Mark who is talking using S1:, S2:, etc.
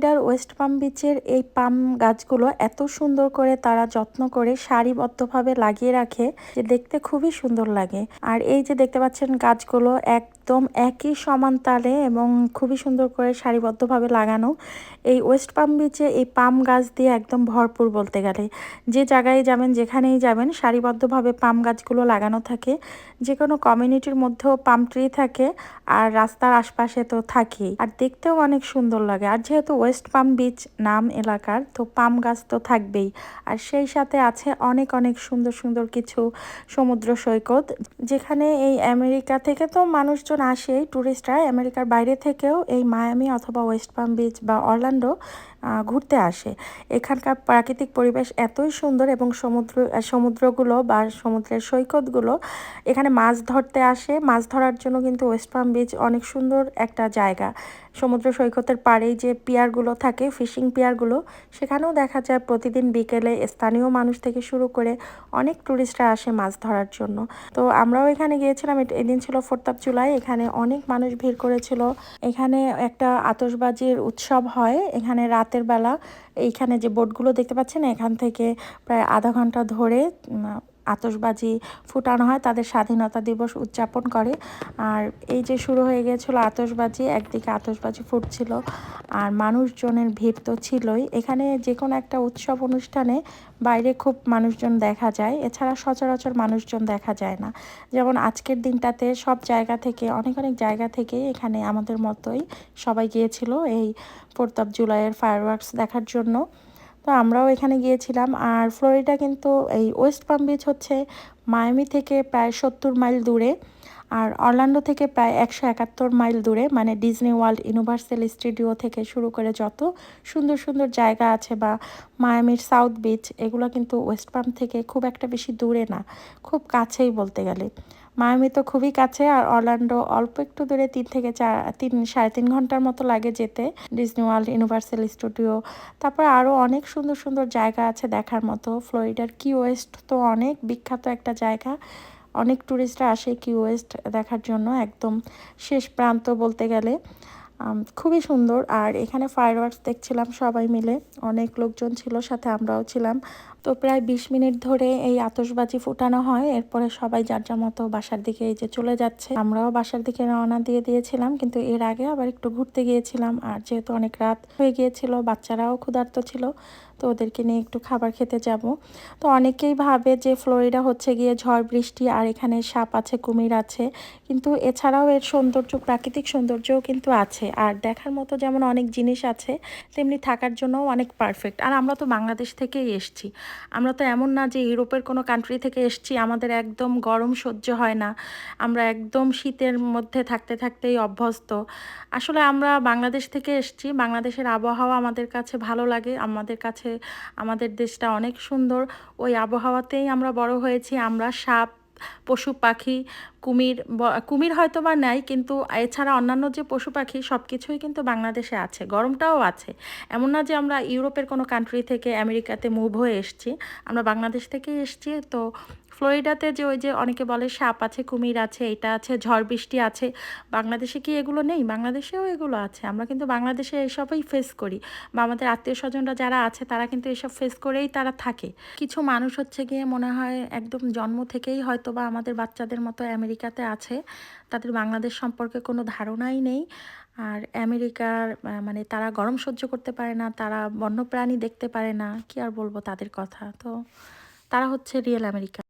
S1: ফ্লোরিডার ওয়েস্ট পাম বিচের এই পাম গাছগুলো এত সুন্দর করে তারা যত্ন করে সারিবদ্ধভাবে লাগিয়ে রাখে যে দেখতে খুবই সুন্দর লাগে। আর এই যে দেখতে পাচ্ছেন গাছগুলো একদম একই সমান তালে এবং খুবই সুন্দর করে সারিবদ্ধভাবে লাগানো। এই ওয়েস্ট পাম বিচে এই পাম গাছ দিয়ে একদম ভরপুর বলতে গেলে। যে জায়গায় যাবেন, যেখানেই যাবেন, সারিবদ্ধভাবে পাম গাছগুলো লাগানো থাকে। যে কোনো কমিউনিটির মধ্যেও পাম ট্রি থাকে আর রাস্তার আশপাশে তো থাকেই। আর দেখতেও অনেক সুন্দর লাগে। আর যেহেতু ওয়েস্ট পাম বিচ নাম এলাকার, তো পাম গাছ তো থাকবেই। আর সেই সাথে আছে অনেক অনেক সুন্দর সুন্দর কিছু সমুদ্র সৈকত, যেখানে এই আমেরিকা থেকে তো মানুষজন আসে ট্যুরিস্টরা আমেরিকার বাইরে থেকেও এই মায়ামি অথবা ওয়েস্ট পাম বিচ বা অরল্যান্ডো ঘুরতে আসে। এখানকার প্রাকৃতিক পরিবেশ এতই সুন্দর এবং সমুদ্র সমুদ্রগুলো বা সমুদ্রের সৈকতগুলো, এখানে মাছ ধরতে আসে। মাছ ধরার জন্য কিন্তু ওয়েস্ট পাম বিচ অনেক সুন্দর একটা জায়গা। সমুদ্র সৈকতের পাড়েই যে পিয়ারগুলো থাকে, ফিশিং পিয়ারগুলো, সেখানেও দেখা যায় প্রতিদিন বিকেলে স্থানীয় মানুষ থেকে শুরু করে অনেক ট্যুরিস্টরা আসে মাছ ধরার জন্য। তো আমরাও এখানে গিয়েছিলাম। এদিন ছিল ফোর্থ অফ জুলাই এখানে অনেক মানুষ ভিড় করেছিল। এখানে একটা আতসবাজির উৎসব হয়। এখানে রাতের বেলা এইখানে যে বোটগুলো দেখতে পাচ্ছেন এখান থেকে প্রায় আধা ঘণ্টা ধরে আতসবাজি ফুটানো হয়, তাদের স্বাধীনতা দিবস উদযাপন করে। আর এই যে শুরু হয়ে গিয়েছিল আতসবাজি একদিকে আতসবাজি ফুটছিল আর মানুষজনের ভিড় তো ছিলই। এখানে যে কোনো একটা উৎসব অনুষ্ঠানে বাইরে খুব মানুষজন দেখা যায়, এছাড়া সচরাচর মানুষজন দেখা যায় না। যেমন আজকের দিনটাতে সব জায়গা থেকে, অনেক অনেক জায়গা থেকে এখানে আমাদের মতোই সবাই গিয়েছিল এই ফোর্থ অফ জুলাইয়ের ফায়ারওয়ার্কস দেখার জন্য। তো আমরাও এখানে গিয়েছিলাম। আর ফ্লোরিডা কিন্তু এই ওয়েস্ট পাম বিচ হচ্ছে মায়ামি থেকে প্রায় সত্তর মাইল দূরে আর অরল্যান্ডো থেকে প্রায় একশো একাত্তর মাইল দূরে মানে ডিজনি ওয়ার্ল্ড ইউনিভার্সাল স্টুডিও থেকে শুরু করে যত সুন্দর সুন্দর জায়গা আছে বা মায়ামির সাউথ বিচ, এগুলো কিন্তু ওয়েস্ট পাম থেকে খুব একটা বেশি দূরে না, খুব কাছেই বলতে গেলে। মায়ামি তো খুবই কাছে আর অরল্যান্ডো অল্প একটু দূরে তিন থেকে চার, তিন, সাড়ে তিন ঘণ্টার মতো লাগে যেতে ডিজনি ওয়ার্ল্ড ইউনিভার্সাল স্টুডিও। তারপর আরও অনেক সুন্দর সুন্দর জায়গা আছে দেখার মতো। ফ্লোরিডার কি ওয়েস্ট তো অনেক বিখ্যাত একটা জায়গা। অনেক ট্যুরিস্টরা আসে কি ওয়েস্ট দেখার জন্য একদম শেষ প্রান্ত বলতে গেলে। খুবই সুন্দর। আর এখানে ফায়ারওয়ার্কস দেখছিলাম সবাই মিলে। অনেক লোকজন ছিল, সাথে আমরাও ছিলাম। তো প্রায় বিশ মিনিট ধরে এই আতসবাজি ফুটানো হয়। এরপরে সবাই যার যার মতো বাসার দিকে এই যে চলে যাচ্ছে। আমরাও বাসার দিকে রওনা দিয়ে দিয়েছিলাম, কিন্তু এর আগে আবার একটু ঘুরতে গিয়েছিলাম। আর যেহেতু অনেক রাত হয়ে গিয়েছিল, বাচ্চারাও ক্ষুধার্ত ছিল, তো ওদেরকে নিয়ে একটু খাবার খেতে যাব। তো অনেকেই ভাবে যে ফ্লোরিডা হচ্ছে গিয়ে ঝড় বৃষ্টি আর এখানে সাপ আছে, কুমির আছে। কিন্তু এছাড়াও এর সৌন্দর্য, প্রাকৃতিক সৌন্দর্যও কিন্তু আছে। আর দেখার মতো যেমন অনেক জিনিস আছে, তেমনি থাকার জন্যও অনেক পারফেক্ট আর আমরা তো বাংলাদেশ থেকেই এসছি। আমরা তো এমন না যে ইউরোপের কোনো কান্ট্রি থেকে এসছি, আমাদের একদম গরম সহ্য হয় না। আমরা একদম শীতের মধ্যে থাকতে থাকতেই অভ্যস্ত। আসলে আমরা বাংলাদেশ থেকে এসছি, বাংলাদেশের আবহাওয়া আমাদের কাছে ভালো লাগে, আমাদের কাছে, আমাদের দেশটা অনেক সুন্দর। ওই আবহাওয়াতেই আমরা বড় হয়েছি, আমরা সাপ পশু পাখি, কুমির কুমির হয়তো বা নেয় কিন্তু এছাড়া অন্যান্য যে পশু পাখি সব কিছুই কিন্তু বাংলাদেশে আছে, গরমটাও আছে। এমন না যে আমরা ইউরোপের কোনো কান্ট্রি থেকে আমেরিকাতে মুভ হয়ে এসছি, আমরা বাংলাদেশ থেকেই এসছি, তো ফ্লোরিডাতে যে ওই যে অনেকে বলে সাপ আছে, কুমির আছে, এটা আছে, ঝড় বৃষ্টি আছে, বাংলাদেশে কি এগুলো নেই? বাংলাদেশেও এগুলো আছে। আমরা কিন্তু বাংলাদেশে এসবই ফেস করি বা আমাদের আত্মীয় স্বজনরা যারা আছে, তারা কিন্তু এসব ফেস করেই তারা থাকে। কিছু মানুষ হচ্ছে গিয়ে মনে হয় একদম জন্ম থেকেই হয়তো বা আমাদের বাচ্চাদের মতো আমেরিকাতে আছে। তাদের বাংলাদেশ সম্পর্কে কোনো ধারণাই নেই। আর আমেরিকার মানে তারা গরম সহ্য করতে পারে না, তারা বন্যপ্রাণী দেখতে পারে না, কি আর বলব তাদের কথা? তো তারা হচ্ছে রিয়েল আমেরিকা